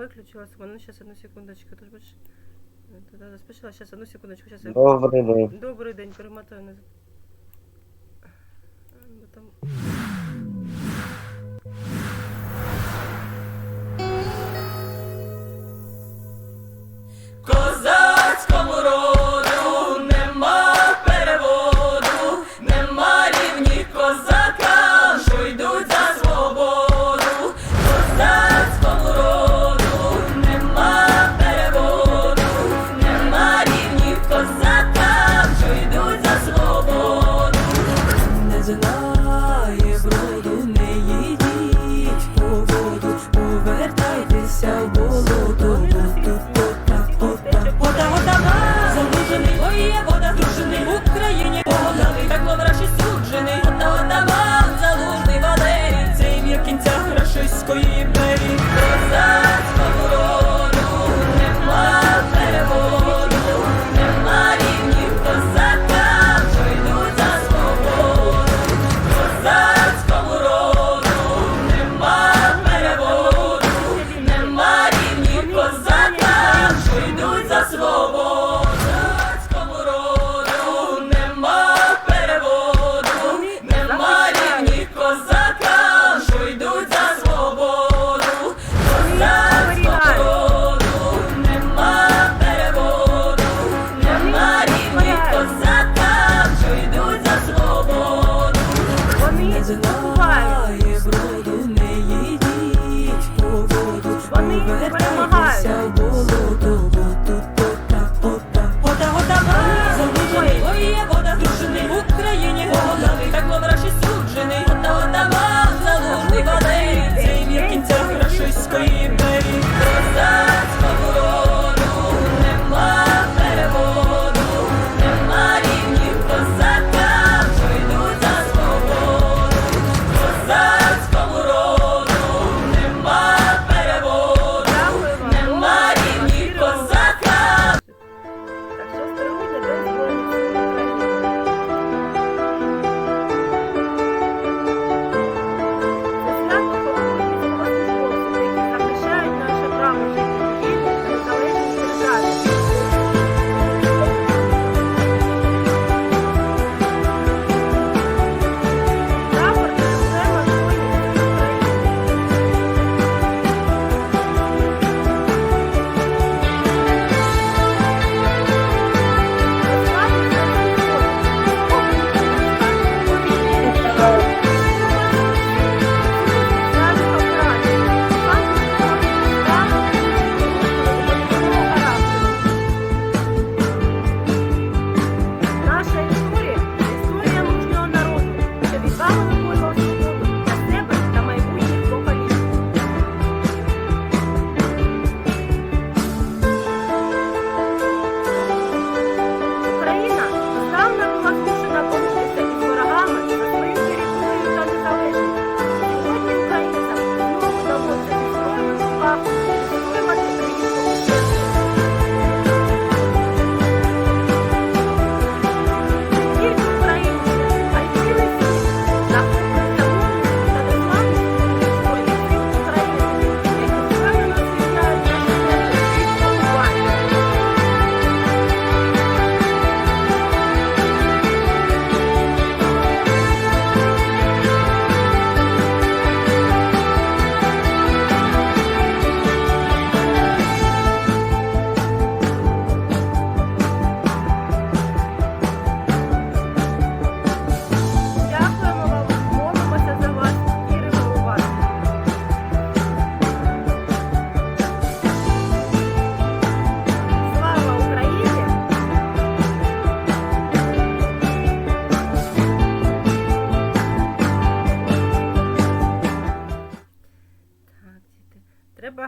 выключилась. Ну, сейчас, одну секундочку. Ты ж будешь... Э, Тогда заспішила. Сейчас, одну секундочку. Сейчас... Добрий день. Добрий день, перемотаю назад. Ну, там...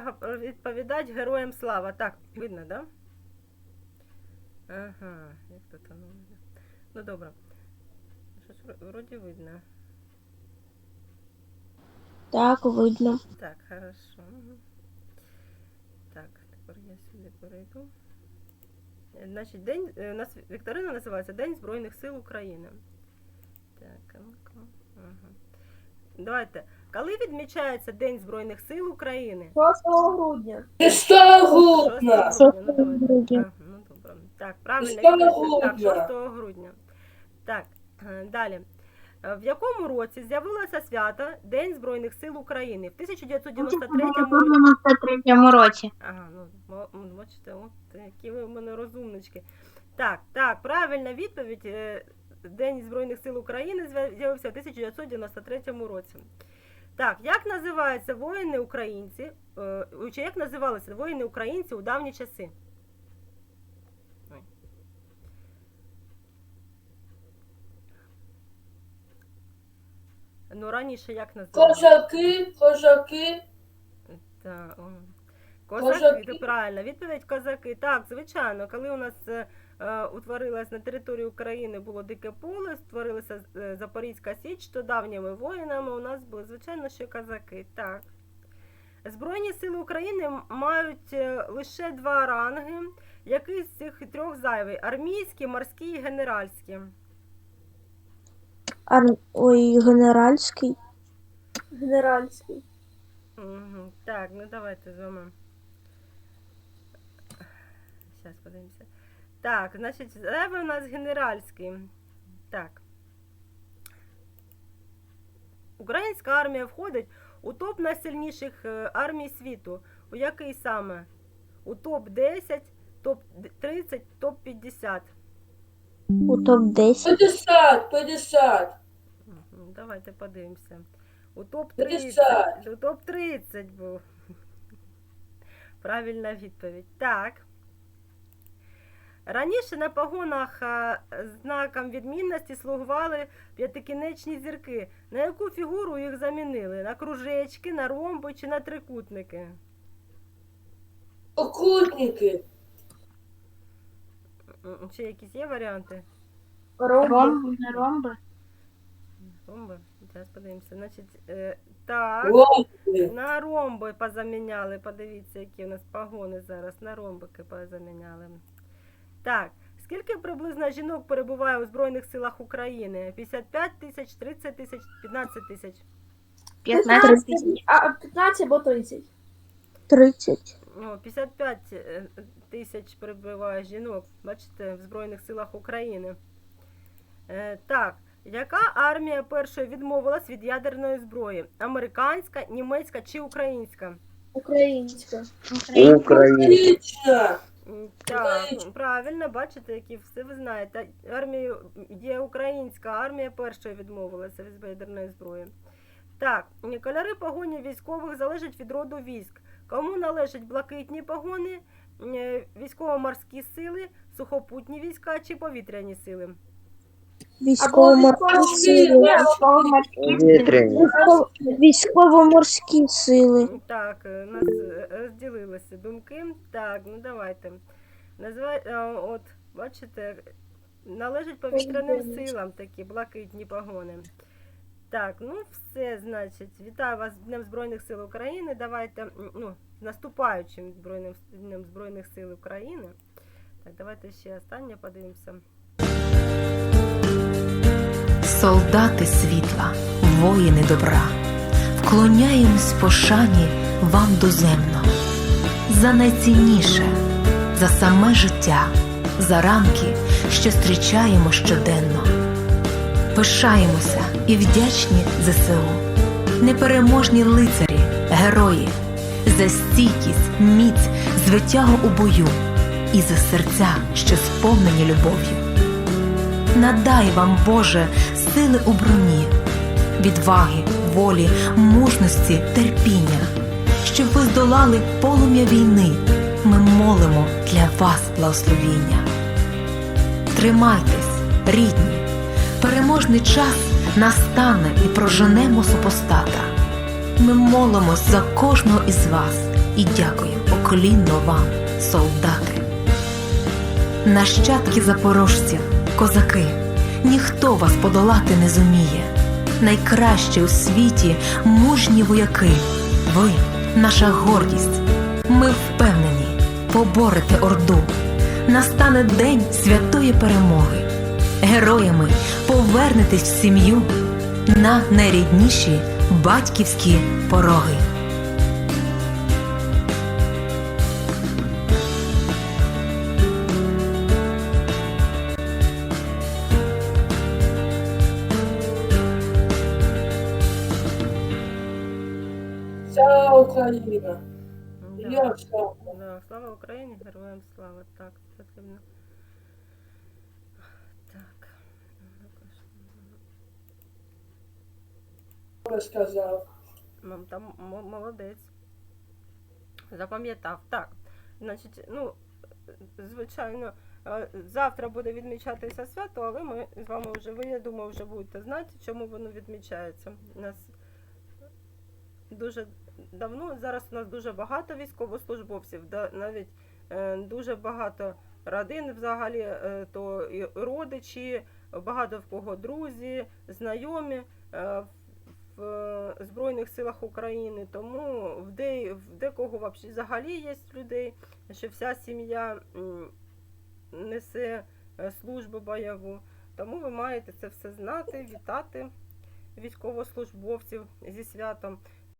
треба відповідати героям слава. Так, видно, да? Ага, як тут то видно. Ну добре. Щось вроді видно. Так, видно. Так, хорошо. Так, тепер я сюди перейду. Значить, день, е, у нас Вікторина називається День Збройних сил України. Так, ну-ка. Ага. Давайте. Коли відмічається День Збройних сил України? 6 грудня. 6 6 грудня. грудня. Ну, грудня. Ну, добре. Так, правильно. 6 відповідь. Так, грудня. 6 грудня. Так, е, далі. Е, В якому році з'явилося свято День Збройних сил України? В 1993 році. 93 році. Ага, ну бачите, от які ви в мене розумнички. Так, так, правильна відповідь. Е, День Збройних сил України з'явився в 1993 році. Так, як називаються воїни українці? е, Чи як називалися воїни українці у давні часи? Ну, раніше як називалися? Козаки, козаки. Так. Козаки, Козаки. правильно. Відповідь козаки. Так, звичайно, коли у нас е, утворилась на території України було дике поле, створилася е, Запорізька Січ, то давніми воїнами у нас були, звичайно, що козаки. Так. Збройні сили України мають е, лише два ранги. Який з цих трьох зайвий? Армійський, морський і генеральський. Ар... Ой, генеральський. Генеральський. Угу. Так, ну давайте з вами. Зараз подивимося. Так, значить, зайвий у нас генеральський. Так. Українська армія входить у топ найсильніших е, армій світу. У який саме? У топ-10, топ-30, топ-50. У топ-10. 50, 50. Давайте подивимося. У топ-30. П'ятдесят. У топ-30 був. Правильна відповідь. Так. Раніше на погонах е, знаком відмінності слугували п'ятикінечні зірки. На яку фігуру їх замінили? На кружечки, на ромби чи на трикутники? Окутники. Ще якісь є варіанти? Ромби. ромби. Ромби? Зараз подивимося. Значить, е, так. Ромби. На ромби позаміняли. Подивіться, які у нас погони зараз. На ромбики позаміняли. Так. Скільки приблизно жінок перебуває у Збройних силах України? 55 тисяч, 30 тисяч, 15 тисяч. 15 тисяч. А 15 або 30. 30. О, 55 е, тисяч перебуває жінок, бачите, в Збройних силах України. Е, так, яка армія першою відмовилась від ядерної зброї? Американська, німецька чи українська? Українська. Українська. Так, правильно, бачите, які все ви знаєте. Армію є українська армія першою відмовилася від ядерної зброї. Так, кольори погоні військових залежать від роду військ. Кому належать блакитні погони, е, військово-морські сили, сухопутні війська чи повітряні сили? Військово-морські сили. Вітряні. Військово- Військово-морські сили. Так, е, нас е, розділилися думки. Так, ну давайте. Називай, а, от, бачите, належать повітряним силам такі блакитні погони. Так, ну все, значить, вітаю вас з Днем Збройних сил України. Давайте, м, ну, з наступаючим Збройним Днем Збройних сил України. Так, давайте ще останнє подивимося. Солдати світла, воїни добра, вклоняємось пошані вам доземно, за найцінніше, за саме життя, за ранки, що зустрічаємо щоденно. Пишаємося і вдячні ЗСУ, непереможні лицарі, герої, за стійкість, міць, звитягу у бою. І за серця, що сповнені любов'ю. Надай вам, Боже, сили у броні, відваги, волі, мужності, терпіння, щоб ви здолали полум'я війни. Ми молимо для вас благословіння. Тримайтесь, рідні, переможний час настане і проженемо супостата. Ми молимось за кожного із вас і дякуємо поклінно вам, солдати. Нащадки запорожців, козаки, ніхто вас подолати не зуміє. Найкраще у світі мужні вояки. Ви наша гордість. Ми впевнені, поборете орду. Настане день святої перемоги. Героями повернетесь в сім'ю на найрідніші батьківські пороги. Україна. Да. Я слава. Да, слава Україні, героям слава. Так, потрібно. Так. Розказав. Мам, там молодець. Запам'ятав. Так. Значить, ну, звичайно, е, завтра буде відмічатися свято, але ми з вами вже, ви, я думаю, вже будете знати, чому воно відмічається. У нас дуже давно, зараз у нас дуже багато військовослужбовців, навіть е, дуже багато родин взагалі, е, то і родичі, багато в кого друзі, знайомі. е, в Збройних силах України, тому в, де, в декого взагалі є людей, що вся сім'я несе службу бойову. Тому ви маєте це все знати, вітати військовослужбовців зі святом.